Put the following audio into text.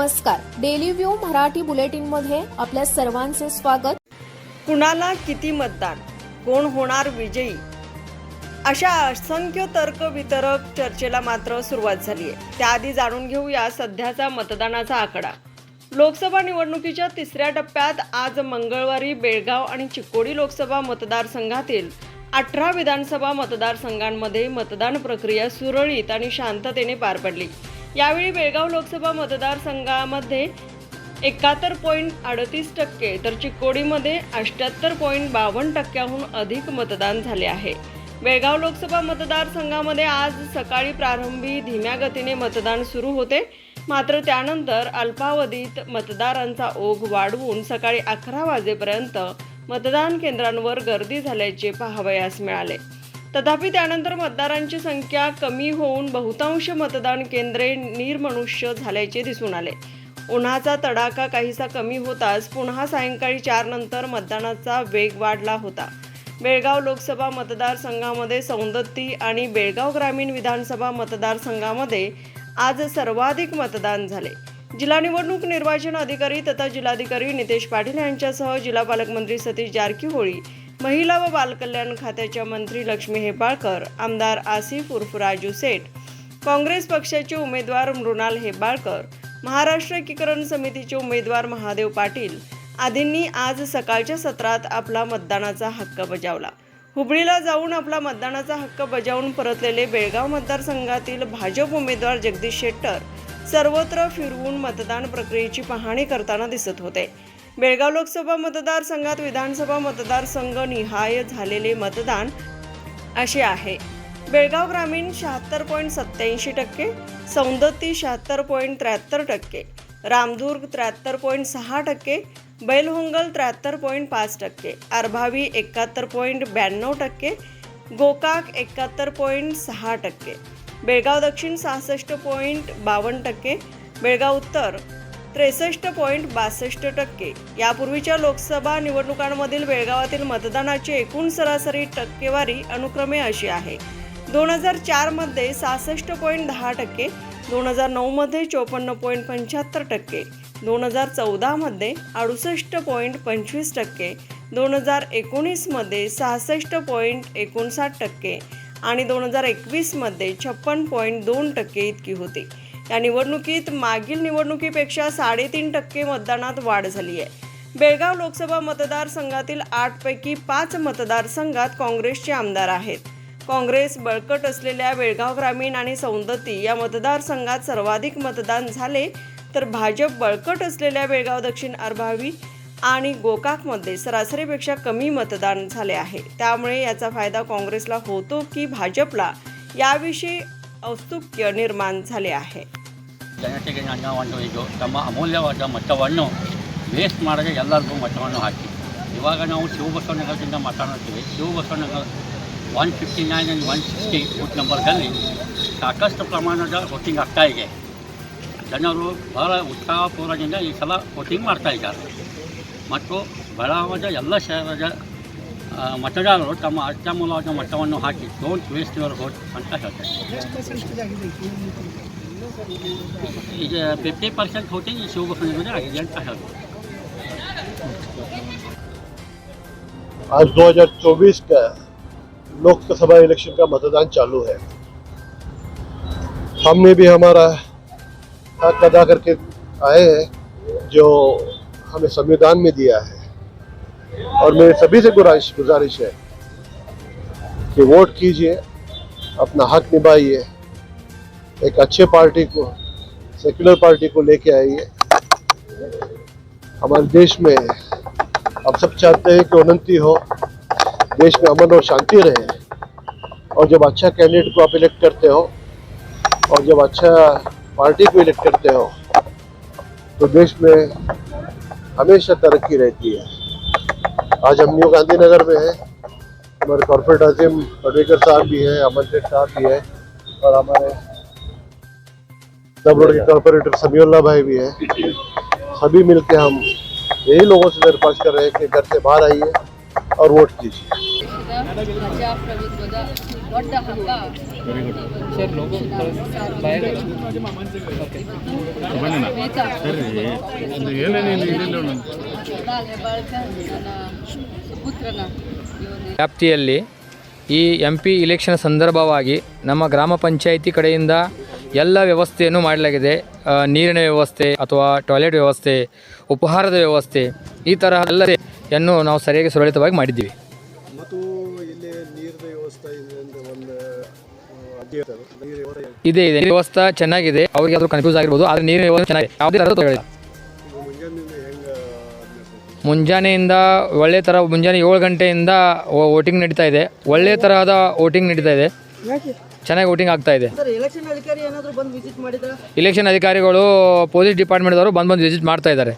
नमस्कार. Daily view Marathi बुलेटिनमध्ये आपल्या सर्वांचे स्वागत. कुणाला किती मतदान? कोण होणार विजयी? अशा असंख्य तर्क वितरक चर्चेला मात्र सुरुवात झाली आहे. त्याआधी जाणून घेऊया सध्याचा मतदानाचा आकडा. लोकसभा निवडणुकीच्या तिसऱ्या टप्प्यात आज मंगळवारी बेळगाव आणि चिकोडी लोकसभा मतदारसंघातील अठरा विधानसभा मतदारसंघांमध्ये मतदान प्रक्रिया सुरळीत आणि शांततेने पार पडली. यावेळी बेळगाव लोकसभा मतदारसंघामध्ये एकाहत्तर पॉईंट अडतीस टक्के तर चिक्कोडीमध्ये अठ्याहत्तर पॉईंट बावन्न टक्क्याहून अधिक मतदान झाले आहे. बेळगाव लोकसभा मतदारसंघामध्ये आज सकाळी प्रारंभी धीम्या गतीने मतदान सुरू होते. मात्र त्यानंतर अल्पावधीत मतदारांचा ओघ वाढवून सकाळी अकरा वाजेपर्यंत मतदान केंद्रांवर गर्दी झाल्याचे पाहावयास मिळाले. तथापि त्यानंतर मतदारांची संख्या कमी होऊन बहुतांश मतदान केंद्रे निर्मनुष्य झाल्याचे दिसून आले. उन्हाचा तडाखा काहीसा कमी होताच पुन्हा सायंकाळी चार नंतर मतदानाचा वेग वाढला होता. बेळगाव लोकसभा मतदारसंघामध्ये सौंदत्ती आणि बेळगाव ग्रामीण विधानसभा मतदारसंघामध्ये आज सर्वाधिक मतदान झाले. जिल्हा निवडणूक निर्वाचन अधिकारी तथा जिल्हाधिकारी नितेश पाटील यांच्यासह जिल्हा पालकमंत्री सतीश जारकीहोळी महिला व बालकल्याण खात्याच्या मंत्री लक्ष्मी हेबाळकर आमदार आसिफ उर्फ राजू सेठ काँग्रेस पक्षाचे उमेदवार मृणाल हेबाळकर महाराष्ट्र एकीकरण समितीचे उमेदवार महादेव पाटील आदींनी आज सकाळच्या सत्रात आपला मतदानाचा हक्क बजावला. हुबळीला जाऊन आपला मतदानाचा हक्क बजावून परतलेले बेळगाव मतदारसंघातील भाजप उमेदवार जगदीश शेट्टर सर्वत्र फिरवून मतदान प्रक्रियेची पाहणी करताना दिसत होते. बेळगाव लोकसभा मतदारसंघात विधानसभा मतदारसंघ निहाय झालेले मतदान असे आहे. बेळगाव ग्रामीण शहात्तर पॉईंट सत्याऐंशी टक्के सौंदत्ती शहात्तर पॉईंट त्र्याहत्तर टक्के रामदुर्ग त्र्याहत्तर पॉईंट सहा टक्के बैलहोंगल त्र्याहत्तर पॉईंट पाच टक्के अर्भावी एकाहत्तर पॉईंट ब्याण्णव टक्के गोकाक एकाहत्तर पॉईंट सहा टक्के बेळगाव दक्षिण सहासष्ट पॉईंट बावन्न टक्के बेळगाव उत्तर त्रेसष्ट पॉईंट बासष्ट टक्के. यापूर्वीच्या लोकसभा निवडणुकांमधील बेळगावातील मतदानाची एकूण सरासरी टक्केवारी अनुक्रमे अशी आहे. दोन हजार चारमध्ये सहासष्ट पॉईंट दहा टक्के दोन हजार नऊमध्ये चोपन्न पॉईंट पंच्याहत्तर टक्के दोन हजार चौदामध्ये अडुसष्ट पॉईंट पंचवीस टक्के दोन हजार एकोणीसमध्ये सहासष्ट पॉईंट एकोणसाठ टक्के आणि दोन हजार एकवीसमध्ये छप्पन पॉईंट दोन टक्के इतकी होती. या निवडणुकीत मागील निवडणुकीपेक्षा साडेतीन टक्के मतदानात वाढ झाली आहे. बेळगाव लोकसभा मतदारसंघातील आठपैकी पाच मतदारसंघात काँग्रेसचे आमदार आहेत. काँग्रेस बळकट असलेल्या बेळगाव ग्रामीण आणि सौंदती या मतदारसंघात सर्वाधिक मतदान झाले तर भाजप बळकट असलेल्या बेळगाव दक्षिण अर्भावी आणि गोकाकमध्ये सरासरीपेक्षा कमी मतदान झाले आहे. त्यामुळे याचा फायदा काँग्रेसला होतो की भाजपला याविषयी औत्सुक्य निर्माण झाले आहे. ಜನತೆಗೆ ಒಂದು ಇದು ತಮ್ಮ ಅಮೂಲ್ಯವಾದ ಮಟ್ಟವನ್ನು ವೇಸ್ಟ್ ಮಾಡದೆ ಎಲ್ಲರಿಗೂ ಮಟ್ಟವನ್ನು ಹಾಕಿ. ಇವಾಗ ನಾವು ಶಿವಬಸವನಗರದಿಂದ ಮಾತಾಡ್ತೀವಿ Shivabasavanagar one fifty nine and one sixty foot ನಂಬರ್ಗಲ್ಲಿ ಸಾಕಷ್ಟು ಪ್ರಮಾಣದ ವೋಟಿಂಗ್ ಆಗ್ತಾ ಇದೆ. ಜನರು ಬಹಳ ಉತ್ಸಾಹಪೂರ್ವದಿಂದ ಈ ಸಲ ವೋಟಿಂಗ್ ಮಾಡ್ತಾ ಇದ್ದಾರೆ. ಮತ್ತು ಬೆಳಗಾವದ ಎಲ್ಲ ಶಹರದ ಮತದಾರರು ತಮ್ಮ ಅತ್ಯಮೂಲವಾದ ಮತವನ್ನು ಹಾಕಿ ಡೋಂಟ್ ವೇಸ್ಟ್ ಯುವರ್ ವೋಟ್ ಅಂತ ಹೇಳ್ತಾರೆ. ಈಗ ಫಿಫ್ಟಿ ಪರ್ಸೆಂಟ್ ವೋಟಿಂಗ್ ಈ ಶಿವಬಸವನಗರದಲ್ಲಿ ಆಗಿದೆ ಅಂತ ಹೇಳ್ಬೋದು आज 2024 का लोकसभा इलेक्शन का मतदान चालू है हमने भी हमारा हक अदा करके आए हैं जो हमें संविधान में दिया है और मेरे सभी से गुजारिश गुजारिश है कि वोट कीजिए अपना हक निभाइए एक अच्छे पार्टी को सेक्युलर पार्टी को लेके आइए हमारे देश में हम सब चाहते हैं कि उन्नति हो, देश में अमन और शांति रहे। और जब अच्छा कैंडिडेट को आप इलेक्ट करते हो, और जब अच्छा पार्टी को इलेक्ट करते हो तो देश में हमेशा तरक्की रहती है। आज हम न्यू गांधीनगर में हैं, हमारे कॉर्पोरेट अजीम पडवेकर साहब भी हैं, अमन साहब भी हैं, और हमारे सब रोड के कॉर्पोरेटर समीउल्ला भाई भी हैं सभी मिलके हम यही लोगों से दरख्वास्त कर रहे हैं कि घर से बाहर आइए और वोट कीजिए ಈಗ ಪ್ರಜಾಪ್ರಭುತ್ವದ ದೊಡ್ಡ ಹಬ್ಬ ಶ್ವೇತಾ ಕುಣಾಲ್ ಹೆಬ್ಬಾಳ್ಕರ್ ನನ್ನ ಪುತ್ರನ ಈ ಒಂದು ವ್ಯಾಪ್ತಿಯಲ್ಲಿ ಈ ಎಂ ಪಿ ಇಲೆಕ್ಷನ್ ಸಂದರ್ಭವಾಗಿ ನಮ್ಮ ಗ್ರಾಮ ಪಂಚಾಯಿತಿ ಕಡೆಯಿಂದ ಎಲ್ಲ ವ್ಯವಸ್ಥೆಯನ್ನು ಮಾಡಲಾಗಿದೆ. ನೀರಿನ ವ್ಯವಸ್ಥೆ ಅಥವಾ ಟಾಯ್ಲೆಟ್ ವ್ಯವಸ್ಥೆ ಉಪಹಾರದ ವ್ಯವಸ್ಥೆ ಈ ತರಹ ಎಲ್ಲವನ್ನು ನಾವು ಸರಿಯಾಗಿ ಸುರಳಿತವಾಗಿ ಮಾಡಿದ್ದೀವಿ. ಮತ್ತು ಇಲ್ಲಿ ನೀರಿನ ವ್ಯವಸ್ಥೆ ಇದೆ ಇದೆ. ಇದೆ ವ್ಯವಸ್ಥೆ ಚೆನ್ನಾಗಿದೆ. ಅವ್ರಿಗೆ ಆದರೂ ಕನ್ಫ್ಯೂಸ್ ಆಗಿರ್ಬೋದು ಆದರೆ ನೀರಿನ ವ್ಯವಸ್ಥೆ ಚೆನ್ನಾಗಿದೆ. ಯಾವುದೇ ಥರದ? ಮುಂಜಾನೆಯಿಂದ ಒಳ್ಳೆ ಥರ ಮುಂಜಾನೆ ಏಳು ಗಂಟೆಯಿಂದ ವೋಟಿಂಗ್ ನಡೀತಾ ಇದೆ. ಒಳ್ಳೆ ತರಹದ ವೋಟಿಂಗ್ ನಡೀತಾ ಇದೆ. ಚೆನ್ನಾಗಿ ವೋಟಿಂಗ್ ಆಗ್ತಾ ಇದೆ. ಇಲೆಕ್ಷನ್ ಅಧಿಕಾರಿಗಳು ಪೊಲೀಸ್ ಡಿಪಾರ್ಟ್ಮೆಂಟ್ದವರು ಬಂದು ಬಂದು ವಿಸಿಟ್ ಮಾಡ್ತಾ ಇದ್ದಾರೆ